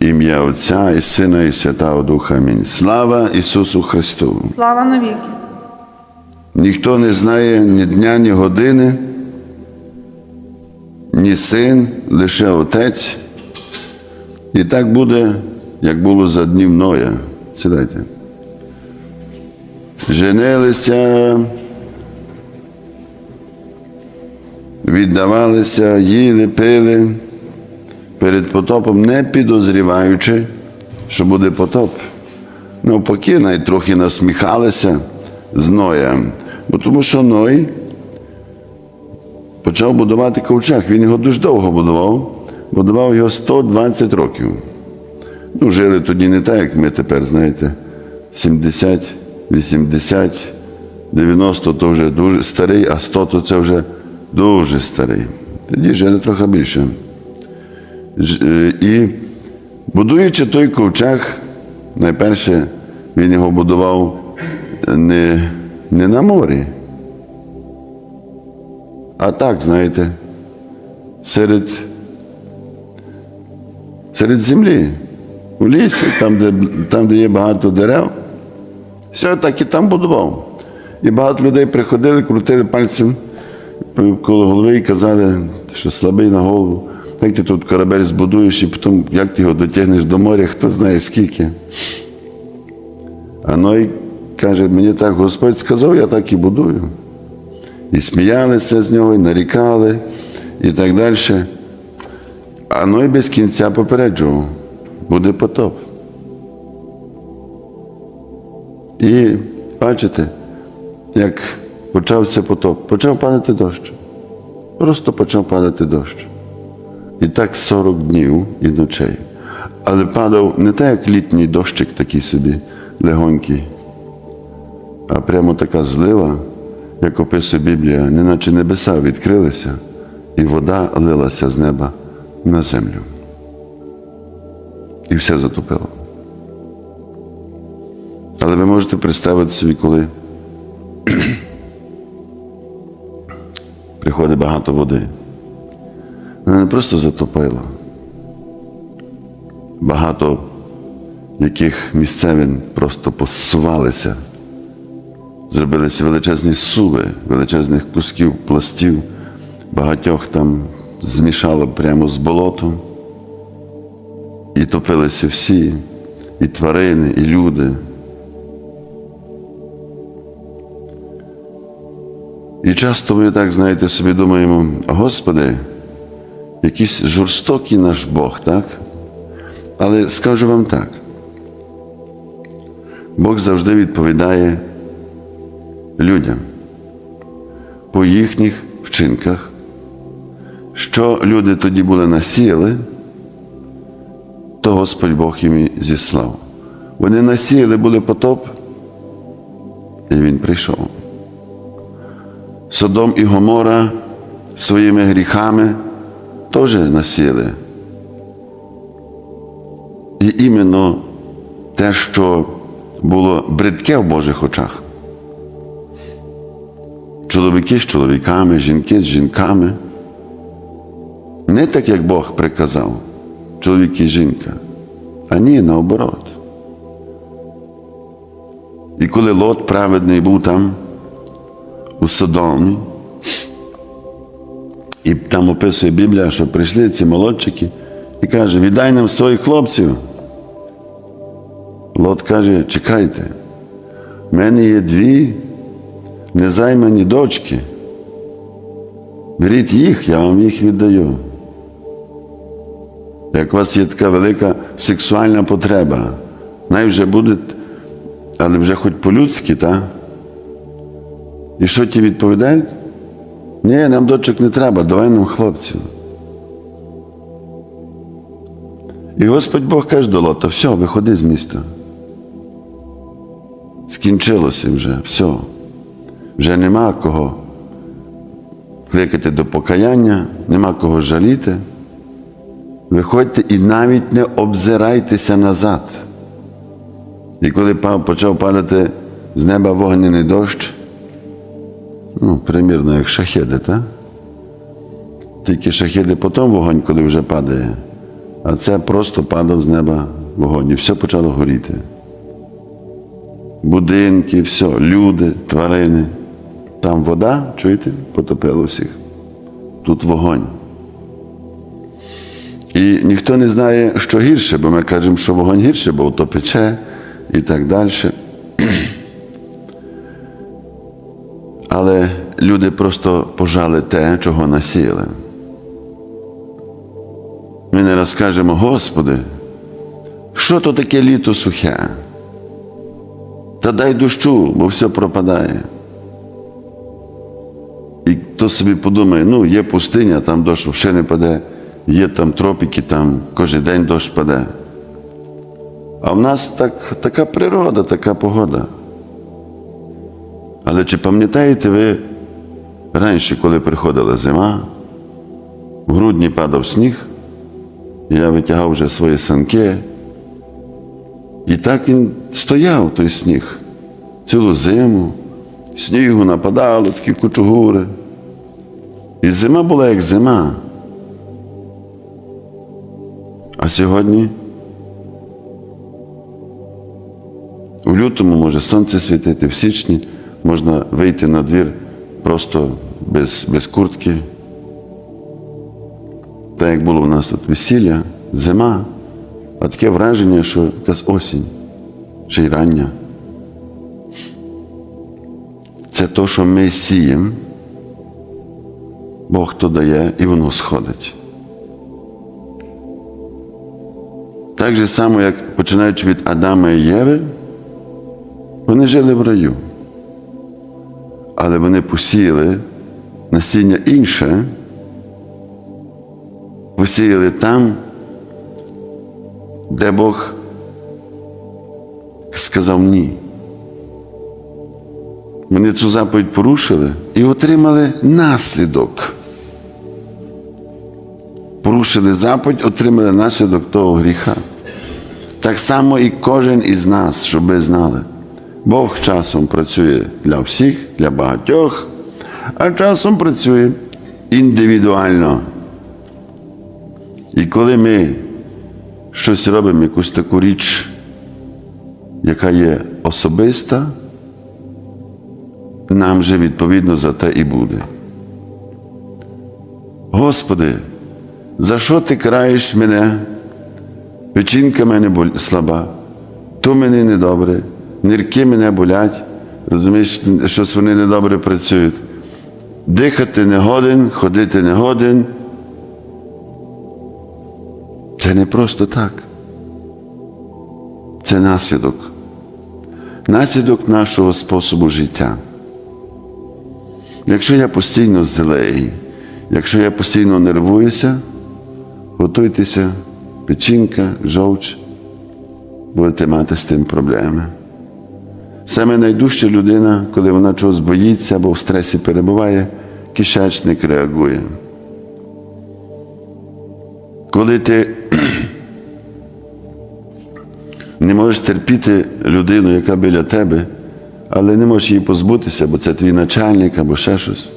Ім'я Отця і Сина, і Святого Духа. Амінь. Слава Ісусу Христу! Слава навіки. Ніхто не знає ні дня, ні години, ні син, лише Отець. І так буде, як було за днів Ноя. Сідайте. Женилися, віддавалися, їли, пили перед потопом, не підозріваючи, що буде потоп. Навпаки, навіть трохи насміхалися з Ноя. Бо тому що Ной почав будувати ковчег. Він його дуже довго будував, будував його 120 років. Ну, жили тоді не так, як ми тепер, знаєте, 70, 80, 90 то вже дуже старий, а 100 то це вже дуже старий. Тоді жили трохи більше. Е, І будуючи той ковчег, найперше він його будував не, не на морі, а так, знаєте, серед, серед землі, у лісі, там де, там, де є багато дерев. Все так і там будував. І багато людей приходили, крутили пальцем коло голови і казали, що слабий на голову. Як ти тут корабель збудуєш і потім як ти його дотягнеш до моря, хто знає скільки. А Ной каже, мені так Господь сказав, я так і будую. І сміялися з нього, і нарікали, і так далі. А Ной без кінця попереджував, буде потоп. І бачите, як почався потоп, почав падати дощ. Просто почав падати дощ. І так 40 днів і ночей. Але падав не так, як літній дощик такий собі легонький, а прямо така злива, як описує Біблія, неначе небеса відкрилися, і вода лилася з неба на землю. І все затопило. Але ви можете представити собі, коли приходить багато води. Вона не просто затопила. Багато яких місцевин просто посувалися, зробилися величезні суви, величезних кусків пластів, багатьох там змішало прямо з болотом. І топилися всі, і тварини, і люди. І часто ми так, знаєте, собі думаємо, Господи, якийсь жорстокий наш Бог, так? Але скажу вам так. Бог завжди відповідає людям по їхніх вчинках, що люди тоді були насіяли, то Господь Бог їм і зіслав. Вони насіяли були потоп, і він прийшов. Содом і Гомора своїми гріхами теж насіли. І іменно те, що було бридке в Божих очах. Чоловіки з чоловіками, жінки з жінками. Не так, як Бог приказав, чоловік і жінка, а ні, наоборот. І коли Лот праведний був там, у Содомі, і там описує Біблія, що прийшли ці молодчики і каже, віддай нам своїх хлопців. Лот каже, чекайте, в мене є дві незаймані дочки. Беріть їх, я вам їх віддаю. Як у вас є така велика сексуальна потреба, най вже буде, але вже хоч по-людськи, так? І що ті відповідають? Ні, нам дочок не треба, давай нам хлопців. І Господь Бог каже до Лота, все, виходи з міста. Скінчилося вже, все. Вже нема кого кликати до покаяння, нема кого жаліти. Виходьте і навіть не обзирайтеся назад. І коли почав падати з неба вогняний дощ, ну, примірно, як шахеди, так? Тільки шахеди потім вогонь, коли вже падає. а це просто падав з неба вогонь, і все почало горіти. Будинки, все, люди, тварини. Там вода, чуєте, потопило всіх. Тут вогонь. І ніхто не знає, що гірше, бо ми кажемо, що вогонь гірше, бо то пече і так далі. Але люди просто пожали те, чого насіяли. Ми не розкажемо, Господи, що то таке літо сухе? Та дай дощу, бо все пропадає. І хто собі подумає, ну, є пустиня, там дощ взагалі не паде, є там тропіки, там кожен день дощ паде. А в нас так, така природа, така погода. Але чи пам'ятаєте ви раніше, коли приходила зима, в грудні падав сніг, я витягав вже свої санки, і так він стояв, той сніг, цілу зиму, снігу нападало, такі кучугури. І зима була як зима. А сьогодні у лютому може сонце світити, в січні можна вийти на двір просто без, без куртки. Так як було у нас тут весілля, зима, а таке враження, що якась осінь, й рання. Це то, що ми сіємо, Бог то дає і воно сходить. Так же само, як починаючи від Адама і Єви, вони жили в раю. Але вони посіяли насіння інше, посіяли там, де Бог сказав ні. Вони цю заповідь порушили і отримали наслідок. Порушили заповідь, отримали наслідок того гріха. Так само і кожен із нас, щоб ви знали. Бог часом працює для всіх, для багатьох, а часом працює індивідуально. І коли ми щось робимо, якусь таку річ, яка є особиста, нам же відповідно за те і буде. Господи, за що ти краєш мене? Печінка мене слаба, то мені недобре, нирки мене болять, розумієш, щось вони недобре працюють. Дихати не годен, ходити не годен. Це не просто так. Це наслідок. Наслідок нашого способу життя. Якщо я постійно злий, якщо я постійно нервуюся, готуйтеся, печінка, жовч, будете мати з тим проблеми. Саме найдужча людина, коли вона чогось боїться або в стресі перебуває, кишечник реагує. Коли ти не можеш терпіти людину, яка біля тебе, але не можеш її позбутися, бо це твій начальник або ще щось.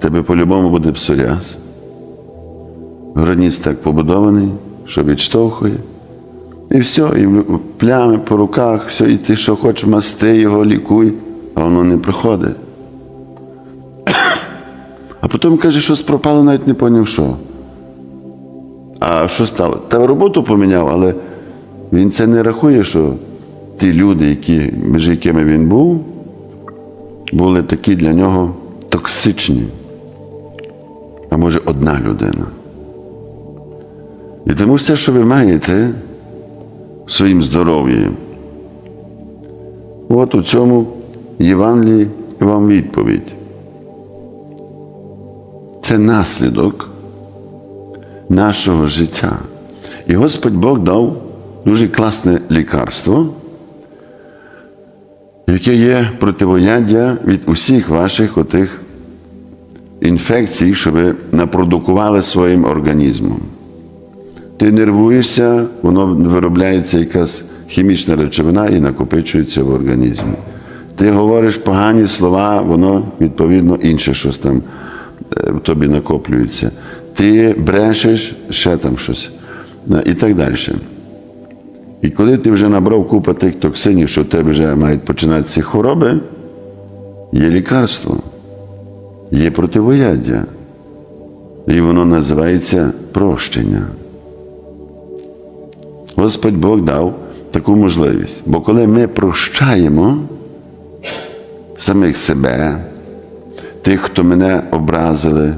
Тебе по-любому буде псоріаз. Граніц так побудований, що відштовхує. І все, і плями по руках, все, і ти що хочеш, масти його, лікуй, а воно не приходить. А потім каже, щось пропало, навіть не поняв, що. А що стало? Та роботу поміняв, але він це не рахує, що ті люди, які, між якими він був, були такі для нього токсичні. А може одна людина. І тому все, що ви маєте своїм здоров'ї, от у цьому Євангелії вам відповідь. Це наслідок нашого життя. І Господь Бог дав дуже класне лікарство, яке є противояддя від усіх ваших отих інфекцій, що ви напродукували своїм організмом. Ти нервуєшся, воно виробляється якась хімічна речовина і накопичується в організмі. Ти говориш погані слова, воно відповідно інше щось там в тобі накоплюється. ти брешеш, ще там щось. І так далі. І коли ти вже набрав купу тих токсинів, що в тебе вже мають починатися хвороби, є лікарство, є противояддя. І воно називається прощення. Господь Бог дав таку можливість. Бо коли ми прощаємо самих себе, тих, хто мене образили,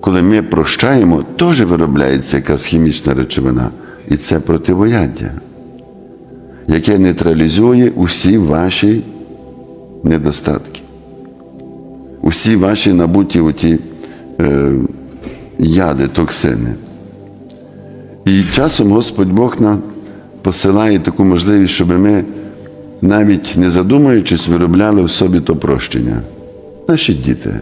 коли ми прощаємо, теж виробляється якась хімічна речовина. І це противояддя, яке нейтралізує усі ваші недостатки, усі ваші набуті оті, е, яди, токсини. І часом Господь Бог нам посилає таку можливість, щоб ми, навіть не задумуючись, виробляли в собі то прощення. Наші діти.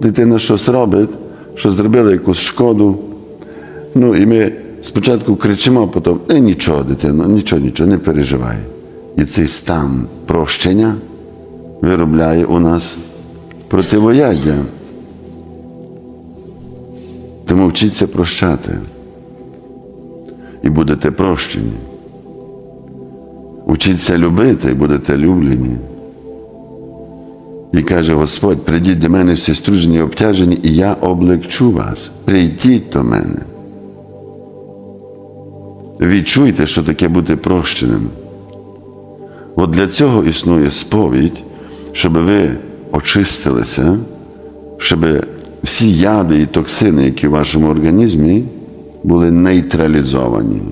Дитина щось робить, що зробила якусь шкоду. Ну і ми спочатку кричимо, а потім е, нічого, дитино, нічого, нічого, не переживай. І цей стан прощення виробляє у нас противояддя. Тому вчіться прощати. І будете прощені. Учіться любити і будете люблені. І каже Господь: прийдіть до мене всі стружені і обтяжені, і я облегчу вас. Прийдіть до мене. Відчуйте, що таке бути прощеним. От для цього існує сповідь, щоб ви очистилися, щоб всі яди і токсини, які в вашому організмі, були нейтралізовані,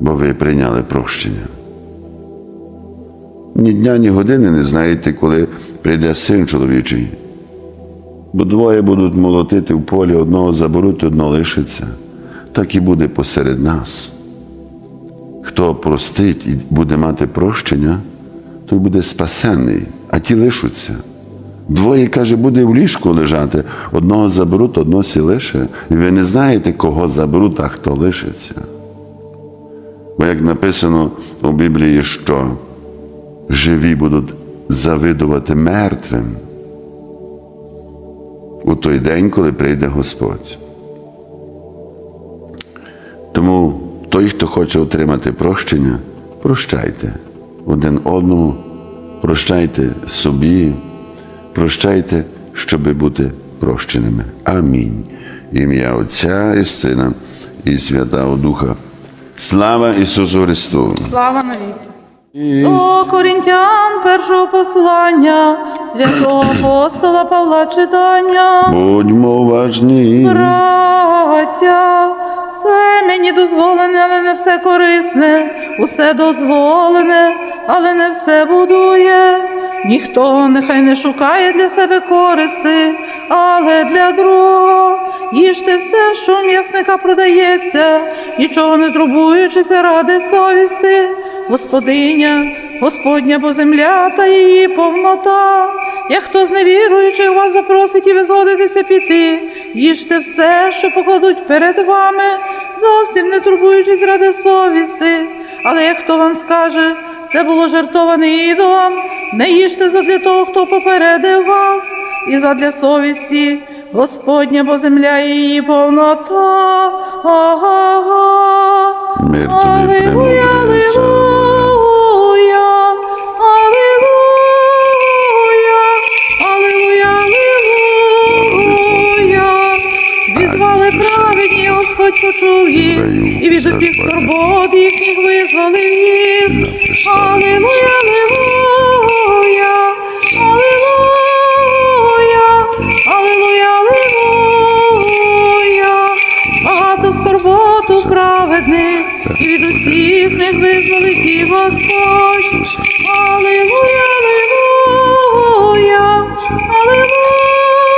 бо ви прийняли прощення. Ні дня, ні години не знаєте, коли прийде син чоловічий. Бо двоє будуть молотити в полі, одного заберуть, одного лишиться. Так і буде посеред нас. Хто простить і буде мати прощення, той буде спасений, а ті лишуться. Двоє, каже, буде в ліжку лежати, одного заберуть, одного сі лише. І ви не знаєте, кого заберуть, а хто лишиться. Бо як написано у Біблії, що живі будуть завидувати мертвим у той день, коли прийде Господь. Тому той, хто хоче отримати прощення, прощайте один одному, прощайте собі, прощайте, щоби бути прощеними. Амінь. Ім'я Отця і Сина і Святого Духа. Слава Ісусу Христу! Слава навіки. До Корінтян першого послання святого апостола Павла читання. Будьмо уважні. Браття, все мені дозволене, але не все корисне, усе дозволене, але не все будує. Ніхто нехай не шукає для себе користи, але для другого. Їжте все, що м'ясника продається, нічого не турбуючися ради совісти. Господиня, Господня бо земля та її повнота. Як хто з невіруючих вас запросить і ви згодитеся піти, їжте все, що покладуть перед вами, зовсім не турбуючись ради совісти. Але як хто вам скаже, це було жертоване ідолам, не їжте задля того, хто попередив вас, і задля совісті. Господня, бо земля її повнота. Мир алілуя, алілуя, алілуя, алілуя. Візвали праведні, Господь почув їх, і від усіх скорбот їхніх визволив їх. Алілуя, алілуя, скорботу праведних, і від усіх них визволить і Господь. Алілуя, алілуя, алілуя,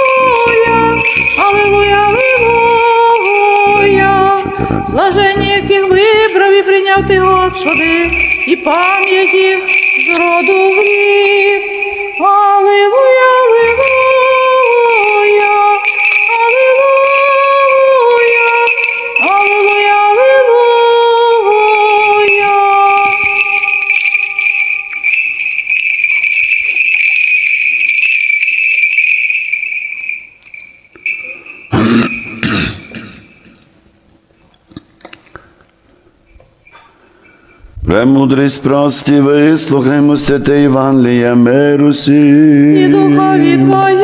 алілуя, алілуя. Блажені, яких вибрав і прийняв ти, Господи, і пам'ять їх з роду в рід. Алілуя, алілуя, Премудрість прості, вислухаймо святе Євангелія миру і всі. духові Твоєму.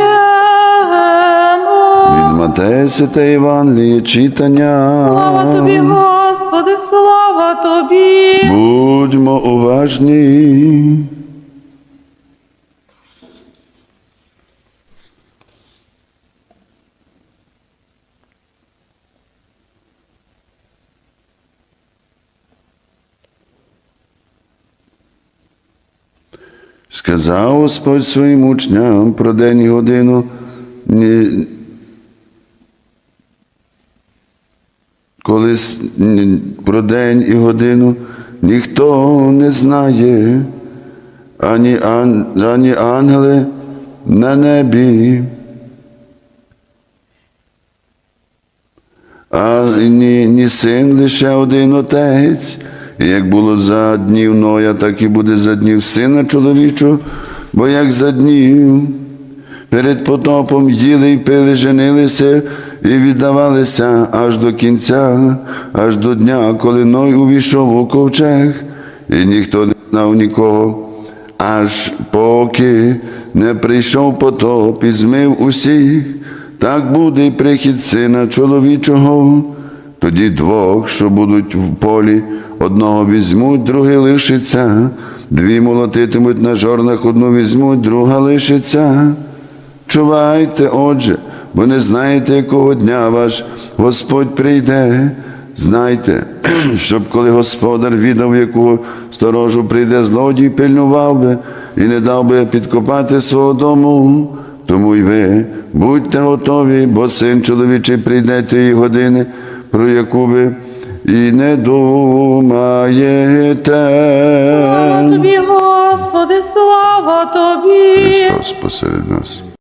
Від Матея святе Євангеліє читання. Слава Тобі, Господи, слава Тобі. Будьмо уважні. Сказав Господь своїм учням про день і годину. Коли про день і годину ніхто не знає, ані, ан, ані ангели на небі, а ні, ні син лише один отець. І як було за днів Ноя, так і буде за днів сина чоловічого, бо як за днів перед потопом їли й пили, женилися і віддавалися аж до кінця, аж до дня, коли Ной увійшов у ковчег, і ніхто не знав нікого, аж поки не прийшов потоп і змив усіх, так буде й прихід сина чоловічого. Тоді двох, що будуть в полі, одного візьмуть, другий лишиться, дві молотитимуть на жорнах, одну візьмуть, друга лишиться. Чувайте, отже, бо не знаєте, якого дня ваш Господь прийде. Знайте, щоб коли господар віддав, яку сторожу прийде злодій, пильнував би і не дав би підкопати свого дому. Тому й ви будьте готові, бо син чоловічий прийде тієї години, про яку ви і не думаєте. Слава Тобі, Господи, слава Тобі. Христос посеред нас.